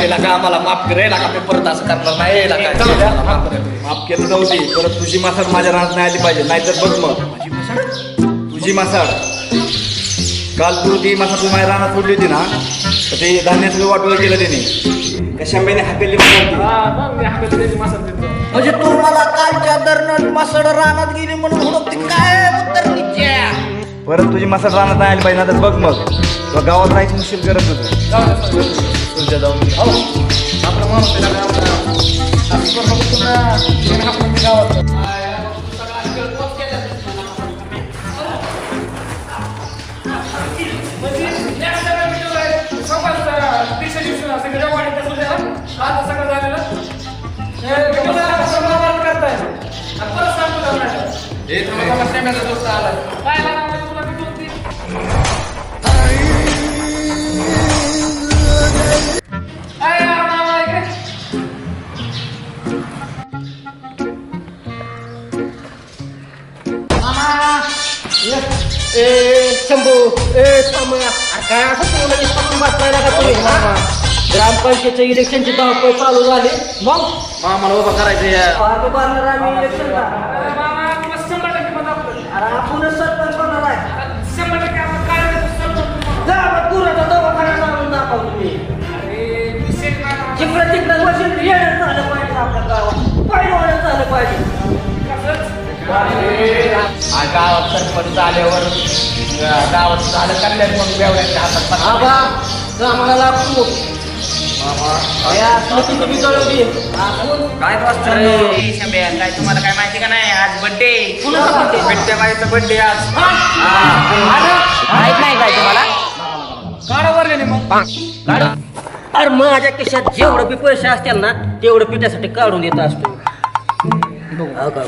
याला का आम्हाला माफ करायला का मी परत असं करणार नाही याला काय माफ करा. माफ केलं जाऊ दे परत तुझी मासाड माझ्या रानात नाही आली पाहिजे नाहीतर बघ मग. तुझी मासाड. काल तू ती मासाड तू माझ्या रानात सोडली होती ना तर ते धान्य सगळं वाटवलं केलं त्याने हा, त्याची मसाला देतो. म्हणजे तू मला कालच्या दरम्यान मासड रानात गेली म्हणून काय? उतरणीच्या परत तुझी मसाज राहणार नाही आली पाहिजे तर बघ मग. तुला गावात राहायची मुश्किल करत होतं. तुझ्या जाऊन हो. आपला गावात. काय असं तुम्ही लगेच पकडून बसलाय ना का तुम्ही? हा? ग्रामपंचायतच्या इलेक्शनची धावपळ चालू झाली. मग? आम्हाला उभा करायचं आम्ही अरे आपणच सरपंच आहे. शंभर जा मग दुराचा दवाखाना जाऊन दाखव तुम्ही. जिकडे तिकडे वशील येणं झालं पाहिजे आपल्या गावात. पाहिजे झालं पाहिजे. गावात सरपंच आल्यावर अ, गावात झालं कल्याण मग बेवड्यांच्या हातात पत्ता. आबा आम्हाला लागतो. या स्मृतीची बी कळवली आपण काय वाजतं अरे शंभ्या, काय तुम्हाला काय माहिती का नाही? आज बर्थडे कुणाचा birthday? बिट्ट्या बाईचा बर्थडे आज. माहीत नाही काय तुम्हाला? काढा. अरे माझ्या खिशात जेवढं बी पैसे असतील ना तेवढं पिठासाठी काढून देत असतो. हो का?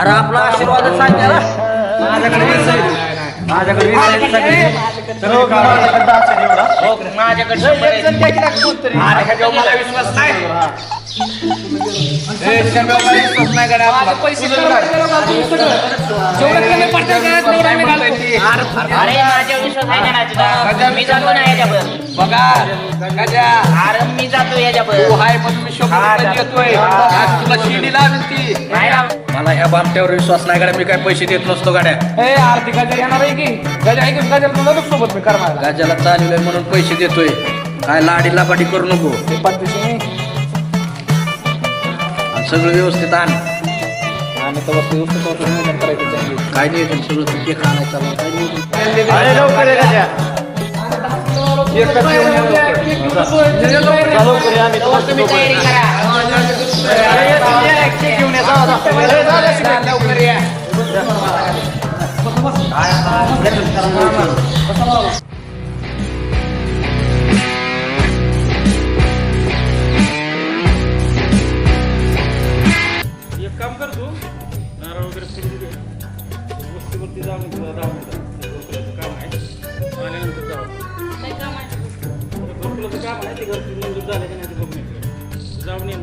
अरे आपला आशीर्वाद सांगायला माझ्याकडे वीस आहे. माझ्याकडे वीस आहे सगळे. सर्व हो, कामाला. माझ्याकडे शंभर आहे. आणि ह्याच्यावर मला विश्वास नाही हे मला. अरे माझ्या विश्वास आहे तुझा मी जातो ना याच्यावर. बघा गजा अरे मी जातो याच्यावर. हाय मी तुला शिडी. मला बामट्यावर विश्वास नाही गड्या मी काय पैसे देत नसतो गाड्या. ए, आरती गजा येणार आहे की? गजा आहे की गजा तुला सोबत मी करणार गाज्याला चाललोय म्हणून पैसे देतोय. काय लाडी लापाटी करू नको. सगळं व्यवस्थित आण. आम्ही तर वस्तू वस्तू करतो नियोजन करायचं चांगली. काय नियोजन सगळं तू केक आणायचा काय नियोजन? अरे जाऊन तुला जाऊन घरकुलाचं काम आहे आल्यानंतर जाऊ काम आहे ते घर मंजूर झालं का नाही ते बघून जाऊन ये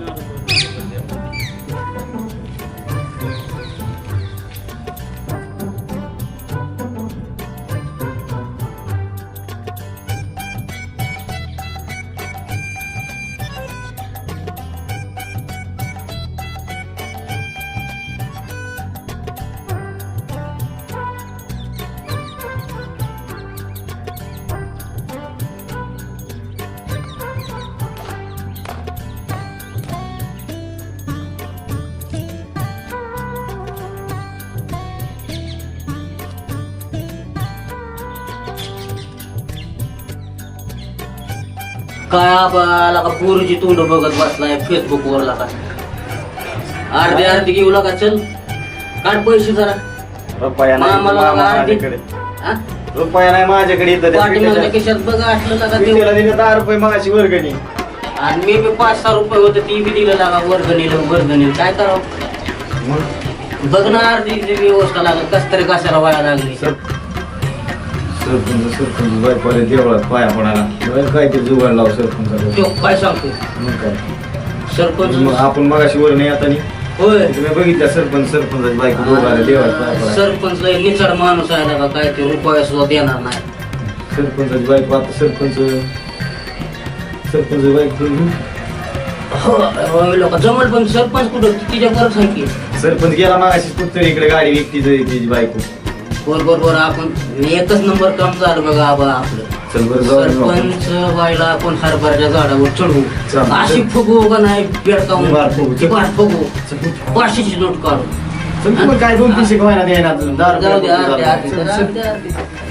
काय आबाला का पोरीची तोंड बघत बसलाय फेसबुक वर लागा अर्धे अर्धे घेऊ लागा चल. काढ पैसे जरा. रुपया नाही मामाला मामा अर्धी माझ्याकडे. हा? रुपया नाही माझ्याकडे इथं त्या पाठीमागच्या पिठाच्या- खिशात बघा असलं लागा. दिले दहा रुपये मागाची वर्गणी. आणि मी बी पाच सहा रुपये होते ती बी दिलं लागा वर्गणीला वर्गणीला. काय करावं? मग? बघणार ती जी व्यवस्था लागत कस तरी कशाला वाया लागली. सर सरपंच सरपंच बायको आले देवळात पाया पडायला. काय ते जुगाड लाव सरपंच तो काय सांगतो मग काय? सरपंच मग आपण मगाशी वर नाही आता होय. तुम्ही बघितलं सरपंच सरपंच बायको दोघं आले देवळात पाया पडायला. सरपंच लय निचड माणूस आहे ना का काय ते रुपया सुद्धा देणार नाही. सरपंच बायको आता सरपंच सरपंच बायको हो, लोक जमल पण सरपंच कुठं? तिच्या बरंच आहे की सरपंच गेला मागाशी कुठतरी इकडे गाडी विकती तिची बायको. बरोबर बरोबर आपण एकच नंबर काम झालं बघा आबा आपलं चल बरं जाऊ दे. सरपंच व्हायला आपण हरभऱ्याच्या झाडावर चढू चालेल. अशी फुगू का नाही बेडकावून बार फुगू. ती बार फुगू पाचशेची नोट काढू चल तू पण काय दोन तीनशे कमायला. दहा जाऊ दे चल, चल.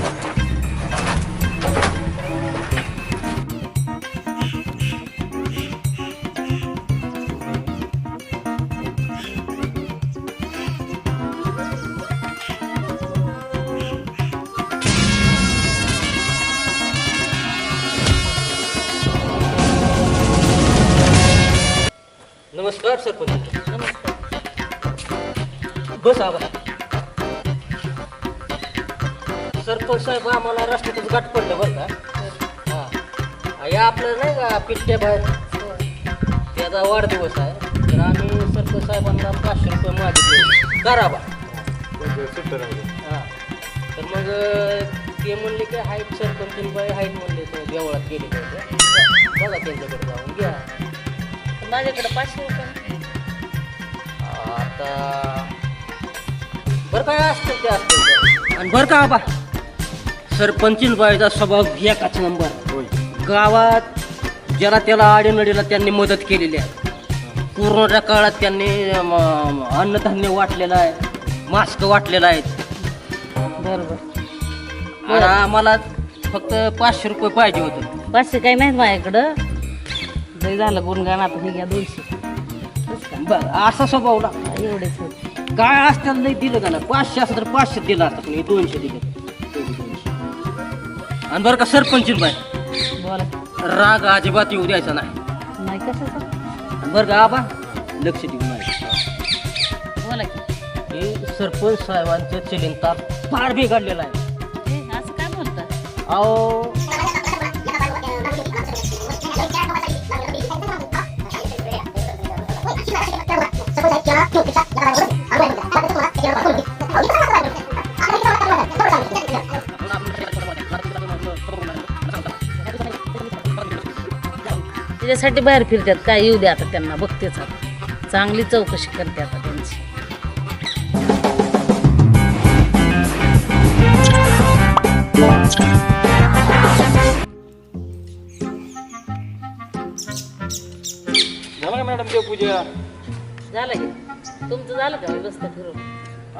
आम्हाला रस्त्यातच गाठ पडलं बरं का? हा. या आपलं नाही का पिट्ट्या बाहेर. त्याचा वाढदिवस आहे. तर आम्ही सरपंच साहेबांना पाचशे रुपये मागितले. करा बा. हा. तर मग ते म्हणले की हाईट सरपंच बाई हाईट म्हणले तर देवळात गेले बघा त्यांच्याकडे जाऊन घ्या. माझ्याकडे पाचशे रुपये. आता बरं काय असतं ते असतं. आणि बरं का बा सरपंचीन बाईचा स्वभाव एकाच नंबर. गावात ज्याला त्याला आडीनडीला त्यांनी मदत केलेली आहे. पूर्णच्या काळात त्यांनी म, अन्नधान्य वाटलेलं आहे मास्क वाटलेलं आहेत बरोबर. आणि आम्हाला फक्त पाचशे रुपये पाहिजे होते. पाचशे काही नाहीत माझ्याकडं. जरी झालं गुणगान आता हे घ्या दोनशे. बस का? बरं असा स्वभाव ना एवढेच होते. काय असत्याला नाही दिलं का ना पाचशे असं तर पाचशे दिलं असतं पण हे दोनशे दिले. आणि बरं का सरपंचीन बाई बोला. राग अजिबात येऊ द्यायचा नाही. नाही कसं आणि बरं का आबा लक्ष देऊ नाही बोला की. हे सरपंच साहेबांचं चिलिंता फार बिघडलेला आहे. हे, असं काय बोलता अहो त्याच्यासाठी बाहेर फिरतात. काय येऊ द्या आता त्यांना बघतेच आता चांगली चौकशी करते आता त्यांची. झालं का मॅडम देवपूजा? झालं की. तुमचं झालं का व्यवस्था फिरून?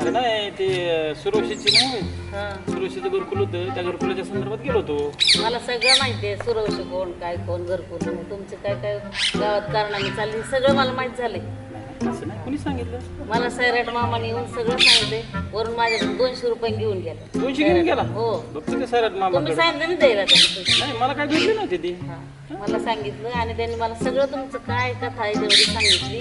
अरे नाही ते सुरक्षेची नाही. हां. सुरक्षेचं घरकुल होतं त्या घरकुलाच्या संदर्भात गेलो होतो. मला सगळं माहिती आहे सुरवश कोण काय कोण घरकुल तुमचे काय काय गावात कारणाने चालली सगळं मला माहीत झालंय. असं नाही कोणी सांगितलं? मला सैराट मामाने येऊन सगळं सांगितले वरून माझ्याकडे दोनशे रुपये घेऊन गेला. दोनशे घेऊन गेला? हो. बघतो ते सर तुम्ही मामाकडे सांगितलं ना द्यायला त्यांनी पैसे. नाही मला काय भेटले नव्हते ती. हा. मला सांगितलं आणि त्यांनी मला सगळं तुमचं काय कथा आहे तेवढी सांगितली.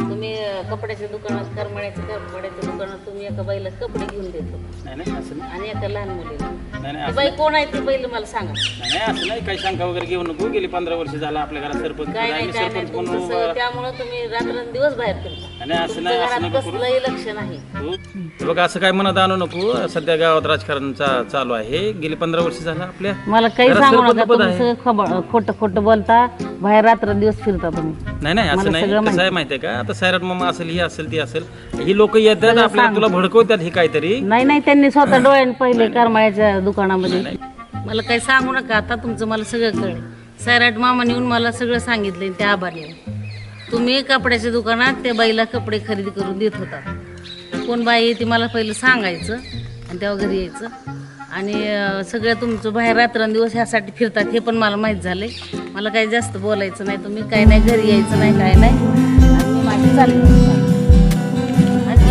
तुम्ही कपड्याच्या दुकानात करमण्याच्या कपड्याच्या दुकानात तुम्ही एका बाईला कपडे घेऊन देतो. नाही नाही असं नाही. आणि एका लहान मुलीला. नाही नाही ती असं बाई कोण आहे ती पहिलं मला सांगा. नाही नाही, असं नाही. काही शंका वगैरे घेऊ नको. गेली पंधरा वर्ष झाला आपल्या घरात सरपंच. काय नाही काय नाही. सरपंच तुमचं सगळं त्यामुळं तुम्ही रात्रंदिवस बाहेर फिरता. नाही असं तुमच्या नाही असं घरात नको करू. कसलंही लक्ष नाही. तू- बघ असं काय म्हणत आणू नको. सध्या गावात राजकारण चा- चालू आहे. गेली पंधरा वर्ष झालं आपल्या. मला काही घरात सांगू सरपंच नका. पद तुम्ही आहे. सगळं खबर खोटं खोटं बोलता बाहेर रात्र दिवस फिरता तुम्ही. नाही नाही मला असं नाही. सगळं कसं आहे माहितीये का? आता सैराट मामा असेल ही असेल ती असेल. ही लोक येतात आपल्याला तुला भडकवतात हे काहीतरी. नाही नाही त्यांनी स्वतः डोळ्याने पहिले करमाळ्याच्या दुकानामध्ये. मला काही सांगू नका आता तुमचं मला सगळं कळलं. सैराट मामाने येऊन मला सगळं सांगितलं त्या आभारी आहे. तुम्ही कपड्याच्या दुकानात त्या बाईला कपडे खरेदी करून देत होता. कोण बाई आहे ती मला पहिलं सांगायचं आणि तेव्हा घरी यायचं. आणि सगळं तुमचं बाहेर रात्रंदिवस ह्यासाठी फिरतात हे पण मला माहीत झालंय मला काही जास्त बोलायचं नाही तुम्ही काही नाही घरी यायचं नाही काय नाही आणि मी माझी चालली काय?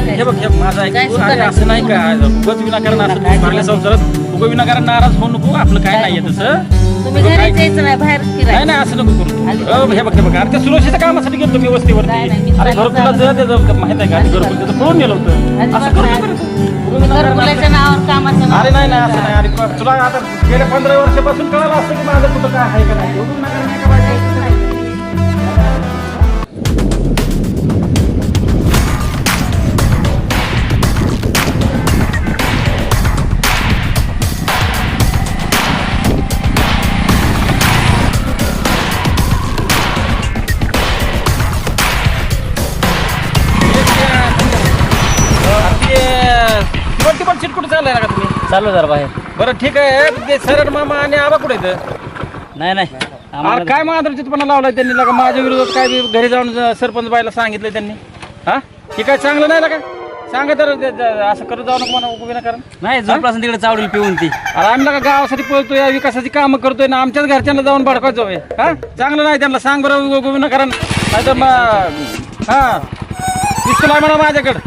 हे बघ हे माझं काय. असं नाही का विनाकारण असं भरल्या संसारात गोविंदनगरात नाराज होऊ नको आपलं काय नाहीये तसं. तुम्ही काय- घरी जायचं नाही बाहेर नाही फिरायला नाही असं नको करू अ, हे बघ हे बघ अरे त्या सुरक्षेच्या कामासाठी गेलो मी वस्तीवरती. नाही, नाही, मी अरे सांगितलं घरकुला जर त्याचं माहीत आहे का? घरकुल त्याचं पळून गेलं होतं. असं करू नको रे तू. गोविंदनगरात घरकुलाच्या नावावर कामाचं नाव. अरे नाही नाही असं नाही. अरे तुला आता गेल्या पंधरा वर्षापासून कळालं असतं की माझं कुठं काय आहे का नाही? टिपट टिपट सीट कुठे चाललाय ना का तुम्ही? चालू जरा बाहेर. बरं ठीक आहे. ते सरळ मामा आणि आबा कुठे आहेत? नाही नाही. अरे काय माधुरचितपणा लावलाय त्यांनी? लगा माझ्या विरोधात काय बी घरी जाऊन ज- सरपंच बाईला सांगितलं त्यांनी? हा? हे काय चांगलं नाही का सांगा तर ते- ते- असं करत जाऊ नको म्हणा विनाकारण नाही झोपलासून तिकडे चावडील पिऊन ती. अरे आम्ही लगा गावासाठी पळतोय या विकासाची कामं करतोय ना आमच्याच घरच्यांना जाऊन भडकायचो आहे हा? चांगलं नाही त्यांना सांग बरं गो- विनाकारण नाही तर मग हा. पिस्तूल आहे म्हणा माझ्याकडं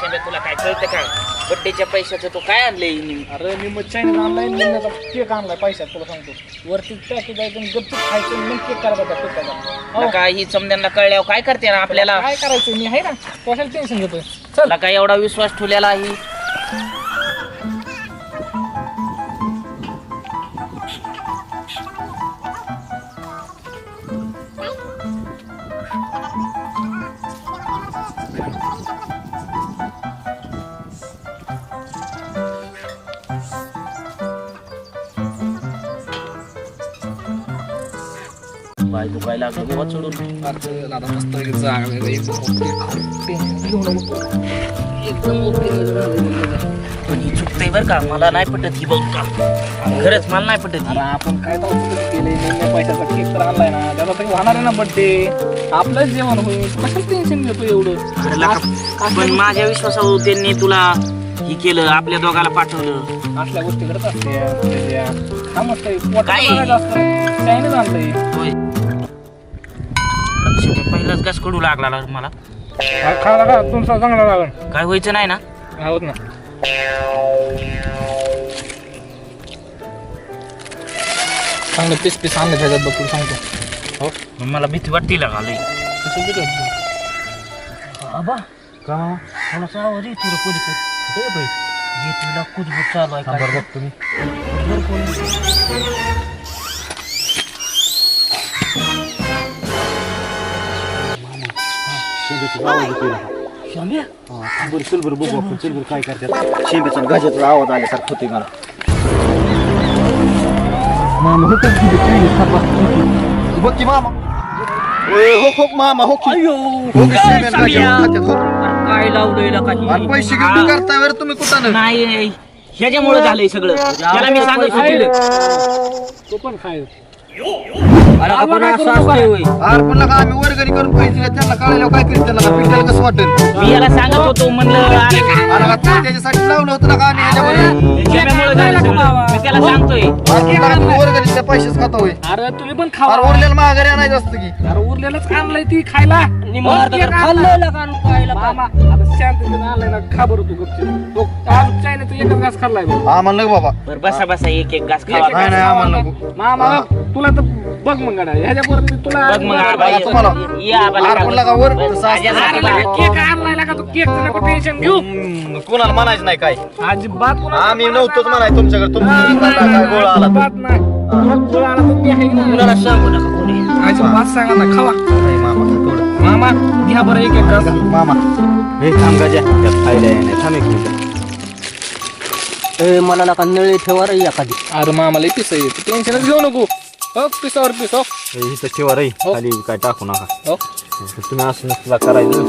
शेंबे तुला काय कळतं का बड्डेच्या पैशाचं तू काय आणलंय अरे मी मग चायना आणलाय निम्म्याचा केक आणलाय पैशात तुला सांगतो. वरती पॅकेज आहे पण गपचूप खायचं आणि मग केक करायचा त्या केकाचा का ही समद्यांना कळल्यावर काय करते ना आपल्याला? काय करायचं मी आहे ना कशाला टेन्शन घेतोय? चल. काय एवढा विश्वास ठेवलेला ही दुखायला लागलं एकदम पण ही चुकतंय बरं का मला नाही पटत ही बघ. का खरंच मला नाही पटत ही. आपण काय तर निम्म्या पैशाचा केक तर आणलाय ना. त्याचा तरी होणार आहे ना बर्थडे आपलंच जेवण होईल. कशाला टेन्शन घेतो एवढं? पण माझ्या विश्वासावर त्यांनी तुला ही केलं आपल्या दोघाला पाठवलं. असल्या गोष्टी करत असते काय? लागायचं असतं. चायनीज आणलंय होय. पहिलाच घास कडू लागला ला मला हा, का? तुमचा चांगला लागेल. काय व्हायचं नाही ना? आहोत ना. चांगलं पीस पीस आणलं त्याच्यात बघ तुला सांगतो मग मला भीती वाटते लागली कसं किती होतं? बाबा का? मला रे तुला कुजबूज चालू आहे काय? बघ तुम्ही शेंबीचा गजाचा आवाज आल्यासारखं होते मला बघ की मामा. ओय, हो हो मामा हो की. हो की शेंब्यानं गजा खात्यात, हो. काय लावलंय आणि पैसे घेऊन करताय बरं तुम्ही कुठं नाही नाही. ह्याच्यामुळे झालंय सगळं. त्याला मी सांगत होतो. तो पण खाय. अरे आपण असं असतंय होय. अरे पण लगा आम्ही वर्गणी करून पैसे त्यांना कळायला काय करीत त्यांना का पिटायला कसं वाटेल? मी याला सांगत होतो म्हणलं अरे अरे का? ते त्याच्यासाठी लावलं होतं लगा आम्ही ह्याच्यावर ह्याच्यामुळे झालं सगळं. मी त्याला सांगतोय. अरे वर्गणीच्या पैसेच खाता होय? अरे तुम्ही पण खावा. अरे उरलेलं माघारी आणायचं असतं की. अरे उरलेलंच आणलंय ती खायला. निम्मा अर्धा तर खाल्लं. मामा आता शांत आणलंय ना खा बरं तू गपचूप. तो आज चायना तू एकच घास खाल्लाय बघ. आम्हाला नको बाबा? बरं बसा बसा एक एक घास खावा. एक नाही, घास नाही, खावा. आम्हाला ना. नको. मामा तुला तर बघ मग गाडा ह्याच्या तुला बघ मग आबा ये. तुम्हाला. ये आबाला वर? तसं केक आणलाय का तू केक नको टेन्शन घेऊ. हम्म, कोणाला म्हणायचं नाही काय. अजिबात कोणाला आम्ही नव्हतोच म्हणाय तुमच्याकडे. तुमच्या नाही, काय गोळा आला अजिबात नाही. तुला गोळा आला तर मी आहे ना. कुणाला सांगू नका कोणी. अजिबात सांगा ना खावा. नाही, मामा थोडं. मामा घ्या बरं एक एक घास. मामा. हे थांब गजा थांब एक मिनिट. ए, मला नका नळी ठेवा रे एखादी. अरे मामाला पिस आहे. टेन्शनच घेऊ नको. हो पिसावर पिस हो हे इथं ठेवा रे. खाली काय टाकू नका. हो. तुम्ही असं नसला करायचं.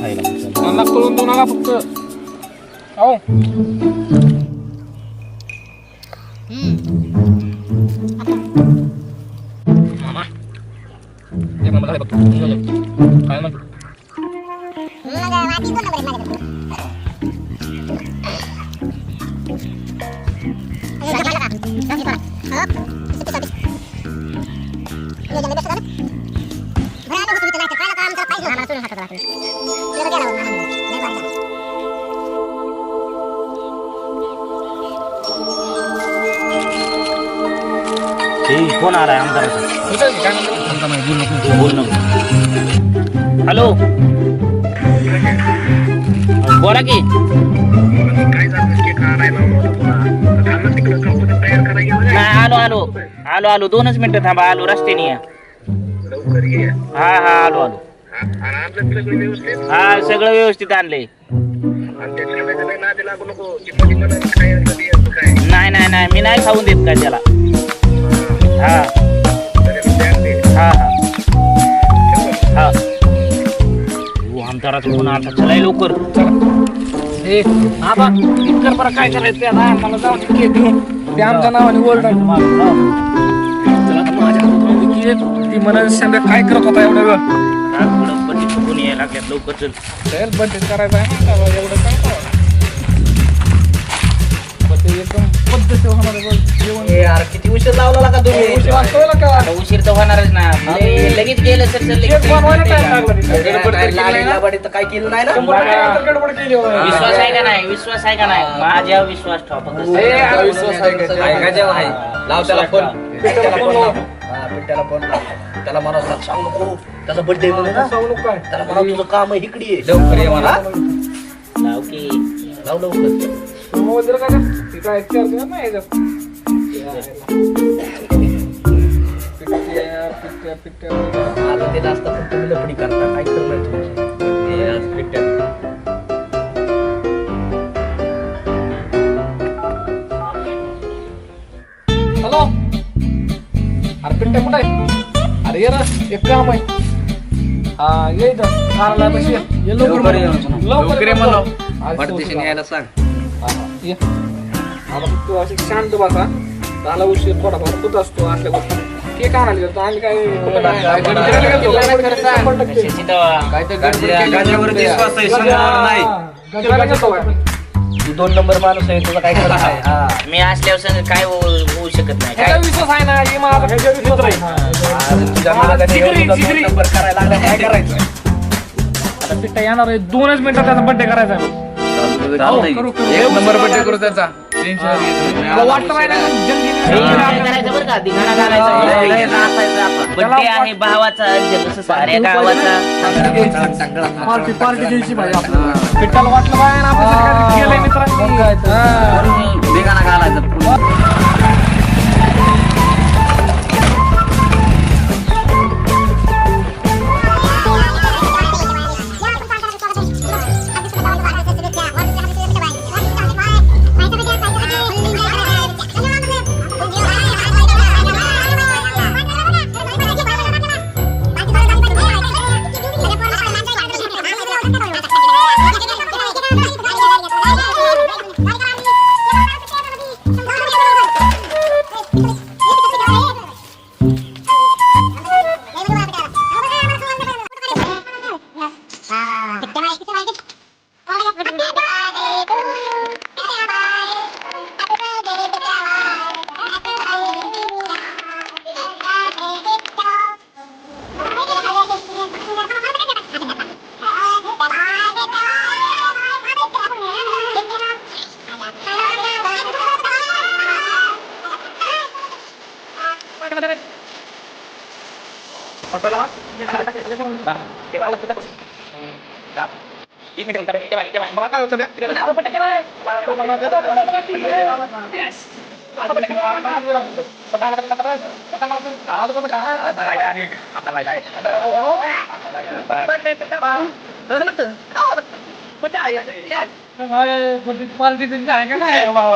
खायला मला कळून देऊ नका फक्त. हो हे मामा. काय म्हणतो? काय हे फोन आलाय आमदाराचा हॅलो. बोला की. आलो आलो. आलो आलो. दोनच मिनिटं थांबा. आलो रस्त्याने या. हा हा आलो आलो. हा सगळं व्यवस्थित आणलंय. नाही नाही नाही मी नाही खाऊन देत काय त्याला? हा. हा हा. आमदाराचा फोन आता चलाय लवकर. आबा, बरं काय करायचं ते आता मला जाऊ दे की घेऊन. ते आमच्या नावाने ओरडा. माझ्या ती म्हणाल संध्या काय करत होता एवढा वेळ? चुकून यायला लागल्यात लवकर चल. चल बड्डे करायचा आहे ना एवढं काय एकदम पद्धत होणार जेवण. यार किती उशीर लावला का तुम्ही? उशीर वाजतोय ना का आता उशीर तर होणारच ना. लगे- लगेच गेलं सर सर नाही काय केलं नाही ना? गडबड केली. विश्वास आहे का नाही? विश्वास आहे का नाही? माझ्या विश्वास ठेवा फक्त. विश्वास आहे का? जेव्हा आहे. लाव त्याला फोन त्याला फोन लाव. हा, लाव. त्याला म्हणा सांग नको त्याचा बर्थडे म्हणून ना सांगू नको काय? त्याला म्हणा तुझं काम आहे इकडे ये. लवकर ये म्हणा लाव की लाव लवकर मोबाईल जर का ते? काय चार्ज नाही याच्यात. पिट्या, पिट्या, पिट्या. आता ते जास्त पण तुम्ही लपडी करता काय करणार तुमची आज पिट्या हॅलो अरे पिंट्या कुठं आहे ये ना एक काम आहे हा ये इथं कारला बस ये. ये लवकर ये. लवकर ये म्हणा. आज वाढदिवशी पोहोचला. न्यायला सांग हा, हा, ये. तू अशी शांत बसा झाला उशीर थोडाफार तूच असतो असल्या गोष्टी केक आणायला गेलो आम्ही काय. शंभर टक्के. गांजा- गांजावरती विश्वास आहे नाही हा, काय? तू दोन नंबर माणूस आहे तुला काय करत आहे? हा. मी असल्यावर संग काय होऊ होऊ शकत नाही. काय? विश्वास आहे ना हे माझा ह्याच्यावर विश्वास आहे. आज तुझ्या मुलाला जिगरी, एवढं दोन जिगरी. नंबर करायला लागला काय करायचं आता पिट्टा येणार आहे दोनच मिनिटात त्याचा बर्थडे करायचा आहे. करू, करू. एक नंबर बर्थडे करू त्याचा. वाटतं हे करायचं बरं का धिंगाणा घालायचा बड्डे आहे भावाचा जल्लोष साऱ्या गावाचा पार्टी पार्टी द्यायची पाहिजे आपल्याला पिट्टाला वाटलं पाहिजे ना आपल्यासाठी काहीतरी केलंय मित्रांनी हा. घालायचं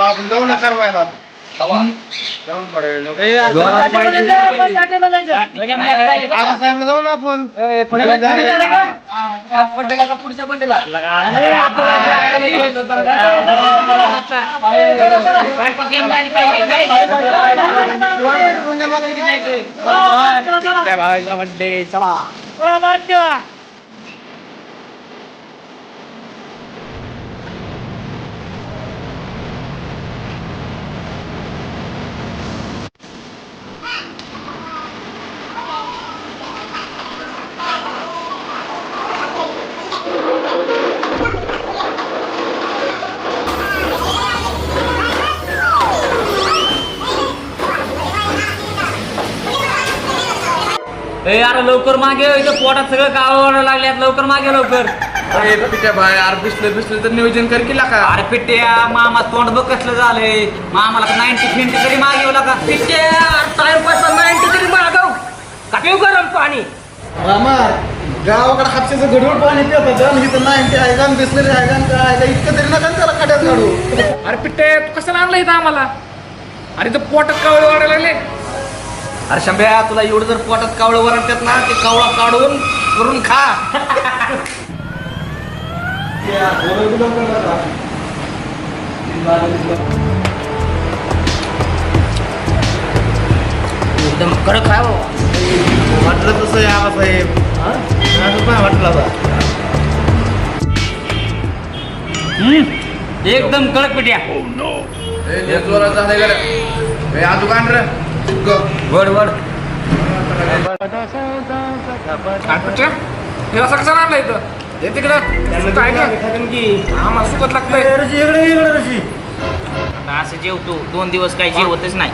आपण जाऊ ना सर्वायला पार्टी त्यांची आहे का नाही पुढच्या बंडेला बड्डे चला ए अरे लवकर मागे ये, इथं पोटात सगळं कावळ वाढायला लागल्यात. लवकर मागे लवकर. अरे पिट्या भाई अरे बिसलं बिसलं तर नियोजन कर केला का अरे पिट्ट्या मामा तोंड बघ कसलं झालंय. मामाला नाईन्टी फिंटी तरी मागे येऊ लागा पिट्ट्या टाइमपास नाईन्टी तरी मागव. का पिऊ गरम पाणी? मामा गावाकडे हापशाचं गडबड पाणी पितात आणि इथं ते आहे गाण बिसलेले आहे काय आहे, इतकं तरी नका त्याला खड्यात काढू. अरे पिट्टे तू कशाला आणलं इथं आम्हाला? अरे इथं पोटात कावळे वाढायला लागले. अरे शंभ्या तुला एवढं जर पोटात कावळं वरडतात ना ते कावळा काढून करून खा. एकदम कडक आहे बाबा वाटलं तसं असं नाही वाटलं एकदम कडक पिट्या हे जोरात. हे रे. वड वड. हे असं कशाला आणलं इथं? हे तिकडं. आम्हाला सुखत लागतंय. असं जेवतो. दोन दिवस काही जेवतच नाही.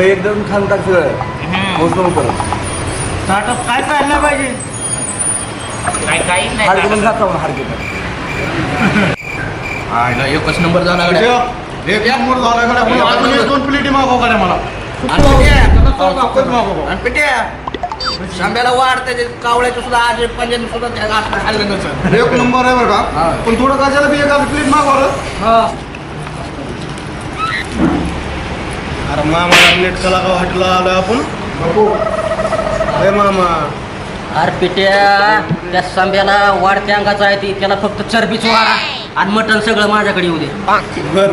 एकदम छान टाक सगळं ताटात काय राहिलं पाहिजे? काय काही नाही आयला एकच नंबर झाला गड्या. एक नंबर झाला गड्या. मला एक अजून नंबर. एक दोन प्लेटी मागव गड्या मला? आणि पिट्या, वापस मागव? आणि पिट्या. शंभ्याला वाढ त्याचे कावळ्याचं सुद्धा आज सुद्धा खाल्लं नसेल एक नंबर आहे बरं हा. का पण थोडं कशाला बी एका प्लेट मागवलं अरे मामा नेट कला का हॉटेलला आलोय आपण? अरे मामा. अरे पिट्या त्या सांब्याला वाढत्या अंगाचा आहे ती. त्याला फक्त चरबीच वाढा. आणि मटण सगळं माझ्याकडे येऊ दे. बर.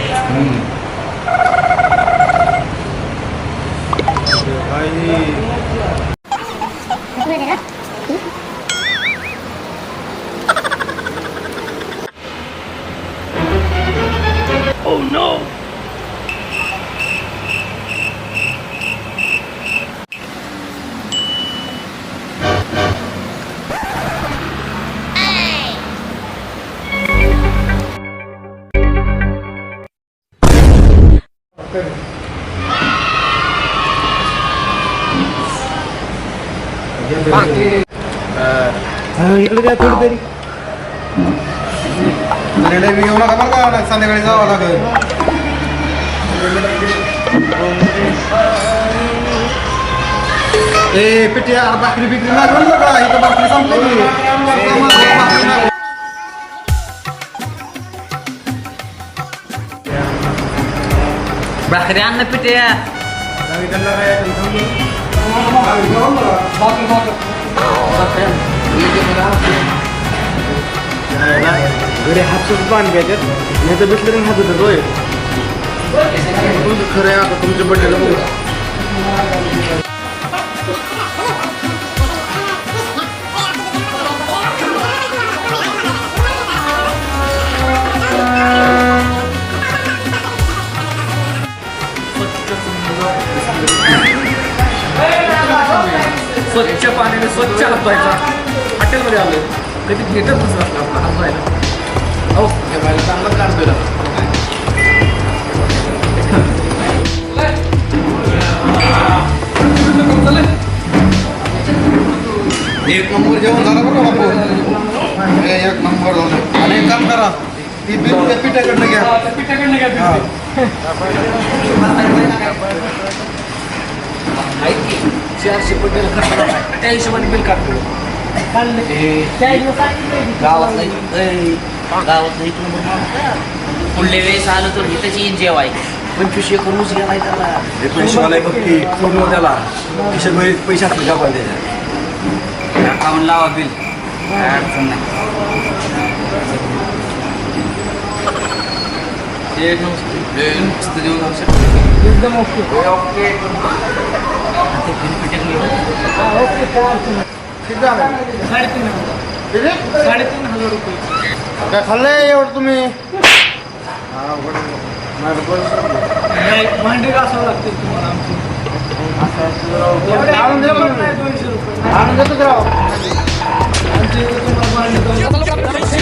इकडे द्या थोडी तरी रेडे बी घेऊ नका बरं का संध्याकाळी जावं लागेल ए पिटिया भाकरी बिकरी लागलं ना का इथं भाकरी संपली की. भाकरी नाही. भाकरी अन्न पिट्या घरी हातच पाणी घ्यायच्यात नाही तर बिसलेलं हात होतं होय तुमचं खरं आहे आता तुमच्या बड्डेला बघू स्वच्छ पाण्याने स्वच्छ हात हॉटेलमध्ये आलोय. कधी भेटत नसलं आपला आपला हात धुवायला. हो हे बायला चांगलं काढतोय ना एक नंबर जेवण झालं बरं बापू? एक नंबर झालं. आणि एक काम करा ती बिल त्या पिठाकडनं घ्या. ऐक की, चारशे पटेल. त्या हिशोबाने बिल काढतो. गावातलं गावातलं एक नंबर माणूस. पुढल्या वेळेस आलं तर इथंच येईन जेवाय. पंचवीस एकर ऊस गेलाय त्याला. हे पैसेवाला आहे बघ की पूर्ण त्याला खिशात पैसे असले का पण त्याच्या अकाउंट लावा बिल. काय अडचण नाही. एक नमस्ते. हे मस्त ओके ओके साडेतीन हजार. साडेतीन हजार रुपये. काय खाल्लंय एवढं तुम्ही? भांडे घासावं लागतील तुम्हाला आमची. आणून दे म्हणून. आणून देतोच राव? आमची इथं तुम्हाला भांडणं यायला कुठे गेले रे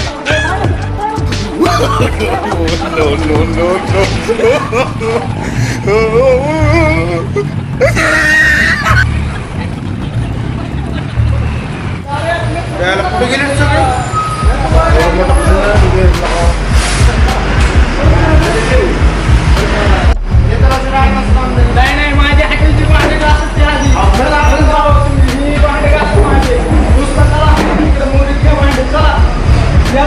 काय नसतं आमचं. नाही नाही माझ्या हॉटेलची भांडी घासत ते आधी. ही भांडी घासून माझे. मोडीत घ्या भांडी. चला. या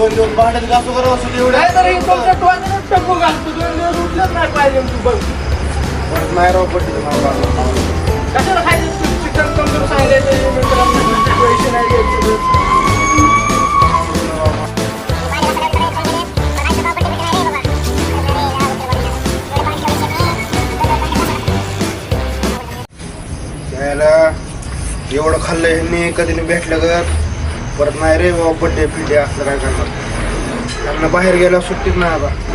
दोन दिवस भांड्यात घासू करावं असं एवढं नाही तरी तुमच्या टोकानं टप्पू घालतो. दोन दिवस उठलंच नाही पाहिजे तू बघ. परत नाही राव मला. कशाला खायचं? चिकन तंदूर सांगायचं पैसे नाही घ्यायचे एवढं खाल्लं ह्यांनी कधी नाही भेटलं ग? परत नाही रे बाबा बड्डे फिड्डे असं काय करणार? त्यांना बाहेर गेल्यावर सुट्टीत नाही आता.